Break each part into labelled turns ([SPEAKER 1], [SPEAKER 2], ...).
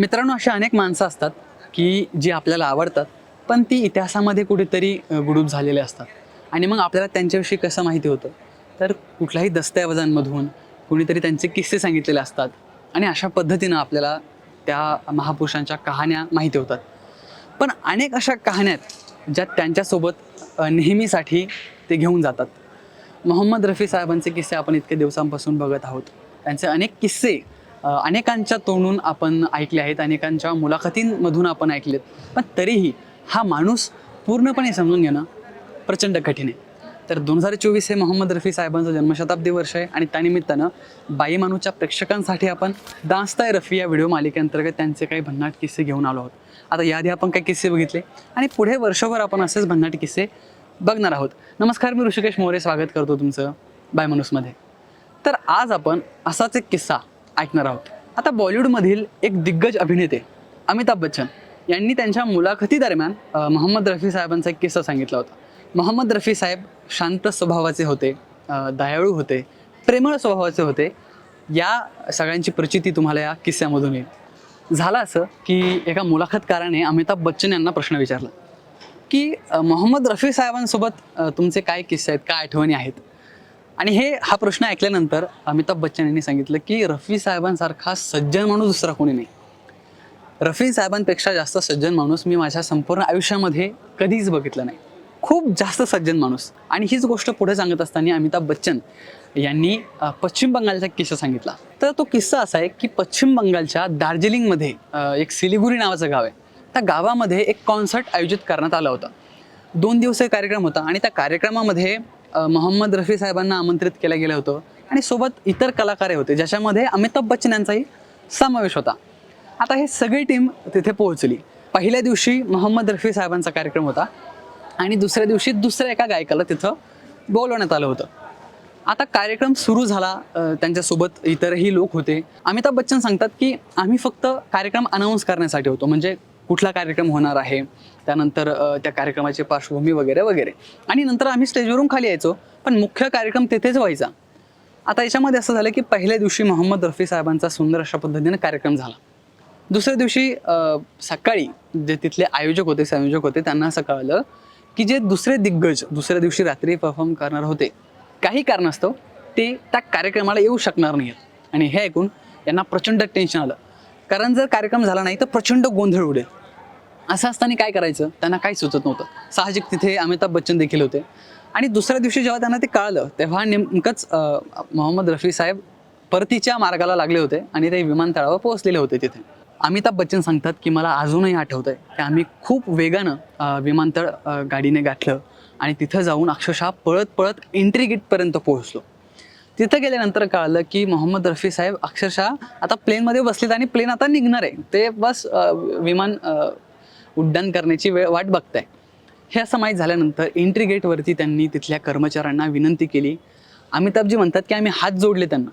[SPEAKER 1] मित्रांनो अशा अनेक माणसं असतात की जी आपल्याला आवडतात पण ती इतिहासामध्ये कुठेतरी गुडूप झालेले असतात. आणि मग आपल्याला त्यांच्याविषयी कसं माहिती होतं? तर कुठल्याही दस्तऐवजांमधून कुणीतरी त्यांचे किस्से सांगितलेले असतात आणि अशा पद्धतीनं आपल्याला त्या महापुरुषांच्या कहाण्या माहिती होतात. पण अनेक अशा कहाण्या आहेत ज्या त्यांच्यासोबत नेहमीसाठी ते घेऊन जातात. मोहम्मद रफी साहेबांचे किस्से आपण इतके दिवसांपासून बघत आहोत. त्यांचे अनेक किस्से अनेकांच्या तोंडून आपण ऐकले आहेत अनेकांच्या मुलाखतींमधून आपण ऐकलेत पण तरीही हा माणूस पूर्णपणे समजून घेणं प्रचंड कठीण आहे. तर दोन हजार चोवीस हे मोहम्मद रफी साहेबांचं जन्मशताब्दी वर्ष आहे आणि त्यानिमित्तानं बाई मानूच्या प्रेक्षकांसाठी आपण दास्ताय रफी या व्हिडिओ मालिकेअंतर्गत त्यांचे काही भन्नाट किस्से घेऊन आलो आहोत. आता याआधी आपण काही किस्से बघितले आणि पुढे वर्षभर आपण असेच भन्नाट किस्से बघणार आहोत. नमस्कार मी ऋषिकेश मोरे. स्वागत करतो तुमचं बाय माणूसमध्ये तर आज आपण असाच एक किस्सा ऐकणार आहोत. आता बॉलिवूडमधील एक दिग्गज अभिनेते अमिताभ बच्चन यांनी त्यांच्या मुलाखतीदरम्यान मोहम्मद रफी साहेबांचा एक किस्सा सांगितला होता. मोहम्मद रफी साहेब शांत स्वभावाचे होते दयाळू होते प्रेमळ स्वभावाचे होते. या सगळ्यांची प्रचिती तुम्हाला या किस्स्यामधून येईल. झालं असं की एका मुलाखतकाराने अमिताभ बच्चन यांना प्रश्न विचारला की मोहम्मद रफी साहेबांसोबत तुमचे काय किस्से आहेत काय आठवणी आहेत? आणि हे हा प्रश्न ऐकल्यानंतर अमिताभ बच्चन यांनी सांगितलं की रफी साहेबांसारखा सज्जन माणूस दुसरा कोणी नाही. रफी साहेबांपेक्षा जास्त सज्जन माणूस मी माझ्या संपूर्ण आयुष्यामध्ये कधीच बघितलं नाही. खूप जास्त सज्जन माणूस. आणि हीच गोष्ट पुढे सांगत असताना अमिताभ बच्चन यांनी पश्चिम बंगालचा किस्सा सांगितला. तर तो किस्सा असा आहे की पश्चिम बंगालच्या दार्जिलिंगमध्ये एक सिलिगुरी नावाचं गाव आहे. त्या गावामध्ये एक कॉन्सर्ट आयोजित करण्यात आला होता. दोन दिवसीय कार्यक्रम होता आणि त्या कार्यक्रमामध्ये मोहम्मद रफी साहेबांना आमंत्रित केलं गेलं होतं. आणि सोबत इतर कलाकार होते ज्याच्यामध्ये अमिताभ बच्चन यांचाही समावेश होता. आता हे सगळी टीम तिथे पोहोचली. पहिल्या दिवशी मोहम्मद रफी साहेबांचा कार्यक्रम होता आणि दुसऱ्या दिवशी दुसऱ्या एका गायकाला तिथं बोलवण्यात आलं होतं. आता कार्यक्रम सुरू झाला त्यांच्यासोबत इतरही लोक होते. अमिताभ बच्चन सांगतात की आम्ही फक्त कार्यक्रम अनाऊन्स करण्यासाठी होतो. म्हणजे कुठला कार्यक्रम होणार आहे? त्यानंतर त्या कार्यक्रमाची पार्श्वभूमी वगैरे वगैरे. आणि नंतर आम्ही स्टेजवरून खाली यायचो पण मुख्य कार्यक्रम तिथेच व्हायचा. आता याच्यामध्ये असं झालं की पहिल्या दिवशी मोहम्मद रफी साहेबांचा सुंदर अशा पद्धतीने कार्यक्रम झाला. दुसऱ्या दिवशी सकाळी जे तिथले आयोजक होते संयोजक होते त्यांना असं कळलं की जे दुसरे दिग्गज दुसऱ्या दिवशी रात्री परफॉर्म करणार होते काही कारणास्तव ते त्या कार्यक्रमाला येऊ शकणार नाहीत. आणि हे ऐकून यांना प्रचंड टेन्शन आलं. कारण जर कार्यक्रम झाला नाही तर प्रचंड गोंधळ उडेल. असं असताना काय करायचं? त्यांना काही सुचत नव्हतं. साहजिक तिथे अमिताभ बच्चन देखील होते. आणि दुसऱ्या दिवशी जेव्हा त्यांना ते कळलं तेव्हा नेमकंच मोहम्मद रफी साहेब परतीच्या मार्गाला लागले होते आणि ते विमानतळावर पोहोचलेले होते तिथे. अमिताभ बच्चन सांगतात की मला अजूनही आठवत आहे की आम्ही खूप वेगानं विमानतळ गाडीने गाठलं आणि तिथं जाऊन अक्षरशः पळत पळत एंट्री गेटपर्यंत पोहोचलो. तिथं गेल्यानंतर कळलं की मोहम्मद रफी साहेब अक्षरशः आता प्लेनमध्ये बसलेत आणि प्लेन आता निघणार आहे. ते बस विमान उड्डाण करण्याची वेळ वाट बघताय. हे असं माहीत झाल्यानंतर एंट्री गेटवरती त्यांनी तिथल्या कर्मचाऱ्यांना विनंती केली. अमिताभजी म्हणतात की आम्ही हात जोडले त्यांना.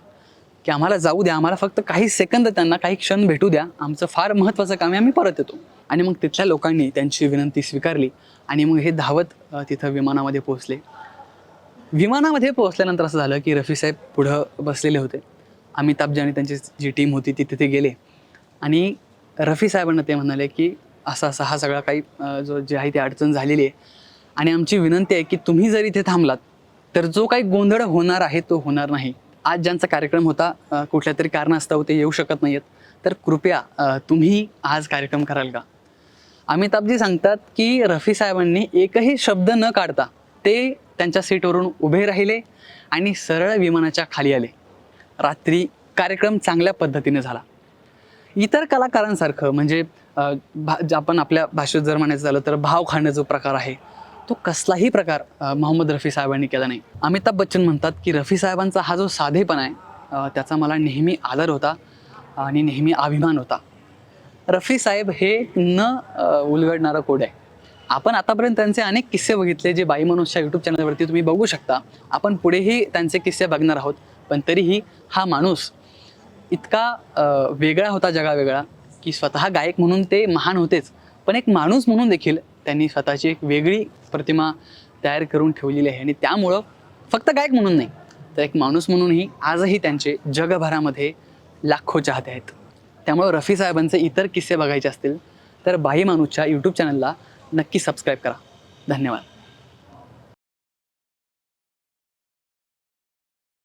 [SPEAKER 1] की आम्हाला जाऊ द्या आम्हाला फक्त काही सेकंद त्यांना काही क्षण भेटू द्या. आमचं फार महत्त्वाचं काम आहे आम्ही परत येतो. आणि मग तिथल्या लोकांनी त्यांची विनंती स्वीकारली. आणि मग हे धावत तिथं विमानामध्ये पोहोचले. विमानामध्ये पोहोचल्यानंतर असं झालं की रफी साहेब पुढं बसलेले होते. अमिताभजी आणि त्यांची जी टीम होती ती तिथे गेले. आणि रफी साहेबांना ते म्हणाले की असा असा हा सगळा काही जो जे आहे ती अडचण झालेली आहे. आणि आमची विनंती आहे की तुम्ही जर इथे थांबलात तर जो काही गोंधळ होणार आहे तो होणार नाही. आज ज्यांचा कार्यक्रम होता कुठल्या तरी कारणास्तव ते येऊ शकत नाहीत तर कृपया तुम्ही आज कार्यक्रम कराल का? अमिताभजी सांगतात की रफी साहेबांनी एकही शब्द न काढता ते त्यांच्या सीटवरून उभे राहिले आणि सरळ विमानाच्या खाली आले. रात्री कार्यक्रम चांगल्या पद्धतीने झाला. इतर कलाकारांसारखं म्हणजे भा आपण आपल्या भाषेत जर म्हणायचं झालं तर भाव जो प्रकार आहे तो कसलाही प्रकार मोहम्मद रफी साहेबांनी केला नाही. अमिताभ बच्चन म्हणतात की रफी साहेबांचा हा जो साधेपणा आहे त्याचा मला नेहमी आदर होता आणि नेहमी अभिमान होता. रफी साहेब हे न उलगडणारा उलगडणारं कोड आहे. आपण आतापर्यंत त्यांचे अनेक किस्से बघितले जे बाई मनोजच्या यूट्यूब चॅनलवरती तुम्ही बघू शकता. आपण पुढेही त्यांचे किस्से बघणार आहोत पण तरीही हा माणूस इतका वेगळा होता जगावेगळा की स्वतः गायक म्हणून ते महान होतेच. पण एक माणूस म्हणून देखील त्यांनी स्वतःची एक वेगळी प्रतिमा तयार करून ठेवलेली आहे. आणि त्यामुळं फक्त गायक म्हणून नाही तर एक माणूस म्हणूनही आजही त्यांचे जगभरामध्ये लाखो चाहते आहेत. त्यामुळं रफी साहेबांचे इतर किस्से बघायचे असतील तर बाई माणूसच्या यूट्यूब चॅनलला नक्की सबस्क्राईब करा. धन्यवाद.